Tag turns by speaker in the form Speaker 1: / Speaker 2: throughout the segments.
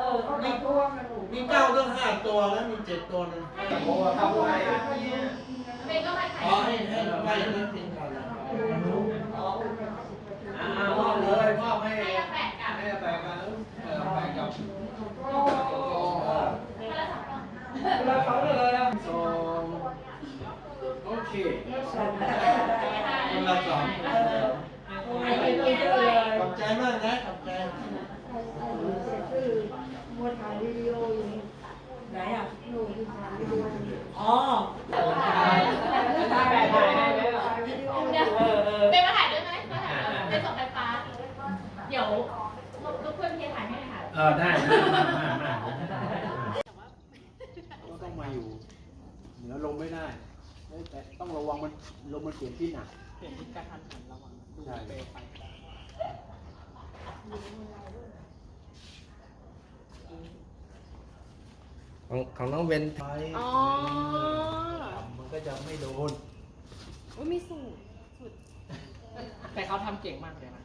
Speaker 1: ออเขามีตัวนะลูก
Speaker 2: มีเก้าตั้งห้าตัวแล้วมีเจ็ดตัวนึง
Speaker 3: เพราะว่าเข้าไป
Speaker 4: เบนก็มาถ่าย
Speaker 2: อ๋อให้ให้ไปนั่นทิ้งก่อนนะ
Speaker 3: อ่ามอบเลยมอบให้
Speaker 4: ให้ละแปดกับ
Speaker 3: ให้แปะกันเออแปะกับ
Speaker 4: คนละสองกล่อง
Speaker 1: เราเขาเลยอะ
Speaker 3: สองโอเค
Speaker 2: คนละสอง
Speaker 1: ให้ไปเลยเลย
Speaker 2: ขอบใจมากนะขอบใจ
Speaker 1: ชื่อ มัวถ่ายวิดีโออยู่ไหนอะหนูถ่ายวิดีโออ๋อ
Speaker 4: ถ่าย
Speaker 1: ถ่ายถ่ายถ่ายวิดีโอ
Speaker 4: เดี๋ยว
Speaker 1: เออเออ
Speaker 4: เป็นมาถ่ายด้วยไหมมาถ่ายเป็นส่งไฟฟ้า เดี๋ยวลูกเพื่อนพี่ถ่ายให้ค่ะ
Speaker 3: เออได้ได้มามาก็ต้องมาอยู่ เหนือลมไม่ได้แต่ต้องระวังมันลมมันเปลี่ยนที่หนัก
Speaker 5: เปลี่ยนทิศกระทันหันระวัง
Speaker 3: ใช่
Speaker 5: เปลไฟ
Speaker 2: ของของน้องเวนไทย
Speaker 5: อ๋อ
Speaker 2: มันก็จะไม่โดน
Speaker 5: โอ้ยมีสูตรสูตรแต่เขาทำเก่งมากเลยนะ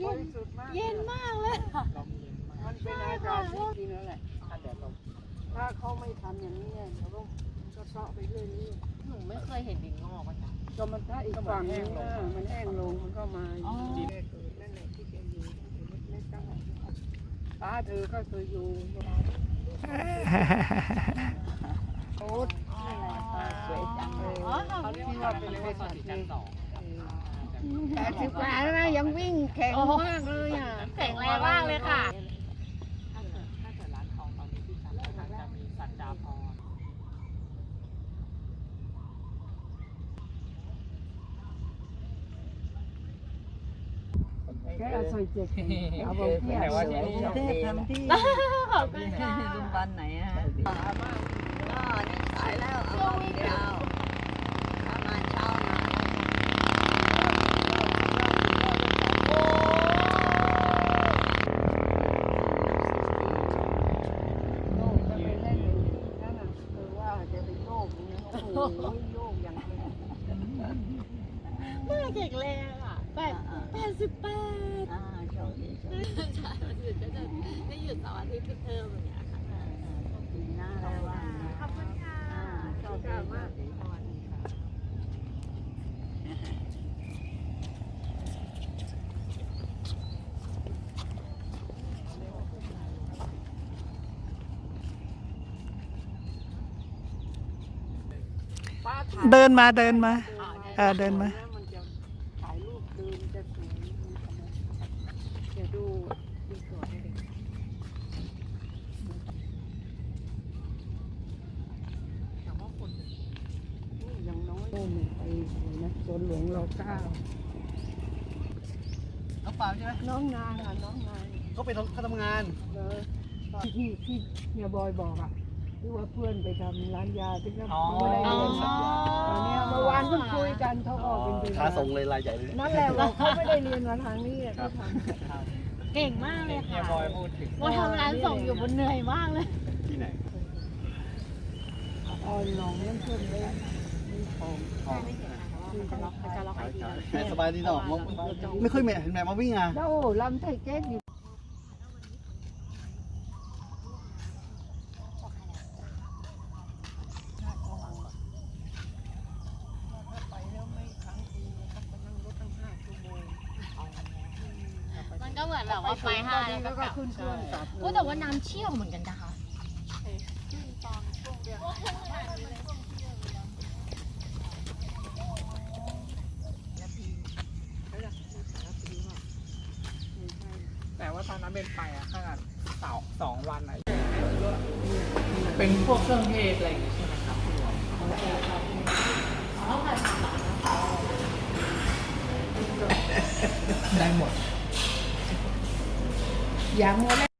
Speaker 1: เย็นสุดมาก
Speaker 6: เย็นมากเลย
Speaker 5: ลมเย็นมาก
Speaker 1: มันเป็นอากาศที่ดีนั่นแหละ
Speaker 5: ถ้าแดดลม
Speaker 1: ถ้าเขาไม่ทำอย่างนี้เนี่ยเขาก็ก็เซาะไปเรื่อยนี้
Speaker 5: หนูไม่เคยเห็นดินงอกอะจ้ะ
Speaker 1: ก็มันถ้าอีกฝั่งนึงเออมันแห้งลงมันก็มา
Speaker 5: อ๋อ
Speaker 1: ดีแรกเกิดนั่นแหละที่แกอยู่เล็กๆตั้งป้าเธอก็เคยอยู่โอ๊ตตาสวยจังเลย
Speaker 6: อ๋อ
Speaker 1: เขาเรียกว่าเป็น
Speaker 5: เรียก
Speaker 1: บ
Speaker 5: ว่า
Speaker 1: ริ
Speaker 5: ซอ
Speaker 1: ษั
Speaker 5: ย
Speaker 1: ท
Speaker 5: สี
Speaker 1: เล
Speaker 5: จัน
Speaker 1: ย
Speaker 5: ทร์สอง
Speaker 1: แปดสิบกว่าแล้วนะยังวิ่งแข็งมากเลยอะ
Speaker 6: แข็งแรงมากเลยค่ะ
Speaker 5: ถ้าเกิดถ้าเกิดร้านทองตอนนี้ที่ชั้นล่างจะมีสัจจาพร
Speaker 1: แกเอาใส่เจ็ดเอาบอกเที่ยวสวยเทพทำที่
Speaker 6: ขอบคุณค่ะ
Speaker 1: โรงพยาบาลไหนอะก็นี่ขายแล้วเอามาเดียวประมาณเช้าหน่อยโยกจะไปเล่นในที่นั่นน่ะคือว่าจะไปโยกอย่างนี้โอ้โยกย่างนี้
Speaker 6: น่าแข็งแรงอะแปดแปดสิบแปด ทิตย์ปิดเทอมอย่างเงี้ยค่ะ
Speaker 1: ดีนะระวังนะ
Speaker 6: ขอบคุณค่ะ
Speaker 1: อ่าโชคดีมาก
Speaker 7: เดินมาเดินมาเออเดินมา
Speaker 1: แล้วมันจะถ่ายรูปเดินจะสวยเดี๋ยวดูดูสวยเลยแต่ว่าคนนี่ยังน้อยโอ้หนึ่งไปเลยนะส วนหลวงรอเก้า
Speaker 3: เขาเปล่าใช่ไหม
Speaker 1: น้องนางอะน้องนาง
Speaker 3: เขาไปทำเขาทำงาน
Speaker 1: เลยที่ที่เฮียบอยบอกอะที่ว่าเพื่อนไปทำร้านยาที่ก็ไม่ได้เรียนตอนเนี้ยเมื่อวานเพิ่งคุยกันเขาออกเป็นเดือน
Speaker 3: ค้าส่งเลยรายใหญ่เลย
Speaker 1: นั่นแหละว่าเขาไม่ได้เรียนมาทางนี้อะเขาทำ
Speaker 6: เก่งมากเลย
Speaker 5: เฮี
Speaker 6: ค่ะ
Speaker 5: ยบอยพูดถึง
Speaker 6: ว่าทำร้านส่งอยู่บนเหนื่อยมากเลย
Speaker 3: ที่ไหน
Speaker 1: อ่อนหนองนั่นเพิ่มเลยมีของ
Speaker 6: จะล็อกจะล็อกไอเดีย
Speaker 3: แม่สบายดีเนาะไม่ค่อยเห็นแม่มาวิ่งอะ
Speaker 1: แล้ลำไทยเก๊กอยู่ไปแล้วไม่ครั้งคืนนะครับไปนั่งรถตั้งห้าชั่วโมง
Speaker 6: มันก็เหมือนแบบว่าไปห้าแล้วก็กลับ
Speaker 1: ขึ้นเครื่องกลับ
Speaker 6: โอ้แต่ว่าน้ำเชี่ยวเหมือนกันนะคะ
Speaker 5: แต่ว่าตอน เป็นไปอะขนาดสองสองวันอะเป็นพวกเครื่องเทศอะไรอย่างเงี้ยใช่ไหมครับคุณหลวง
Speaker 1: อย่างหมด